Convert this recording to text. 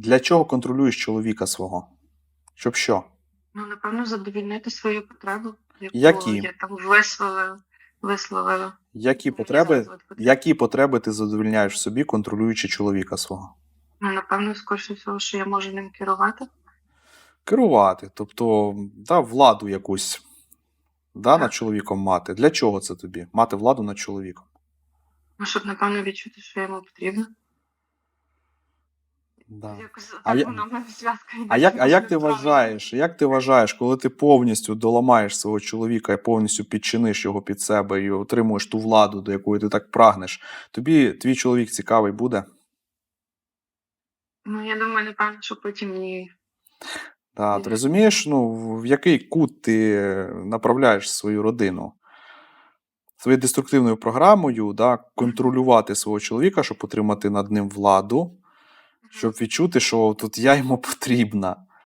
Для чого контролюєш чоловіка свого? Щоб що? Ну, напевно, задовільнити свою потребу, яку Які? я там висловила. висловила. Які потреби, от потрібно. які потреби ти задовільняєш в собі, контролюючи чоловіка свого? Ну, напевно, скоріше всього, що я можу ним керувати. Керувати, тобто да, владу якусь да, над чоловіком мати. Для чого це тобі? Мати владу над чоловіком? Ну, щоб, напевно, відчути, що йому потрібно. Да. Якось А так я- воно в мене А як, а як ти вважаєш, як ти вважаєш, коли ти повністю доламаєш свого чоловіка і повністю підчиниш його під себе і отримуєш ту владу, до якої ти так прагнеш, тобі твій чоловік цікавий буде? Ну, я думаю, напевно, що потім ні. Да, ти розумієш, ну, в який кут ти направляєш свою родину? Своєю деструктивною програмою, да, контролювати свого чоловіка, щоб отримати над ним владу, щоб відчути, що тут я йому потрібна.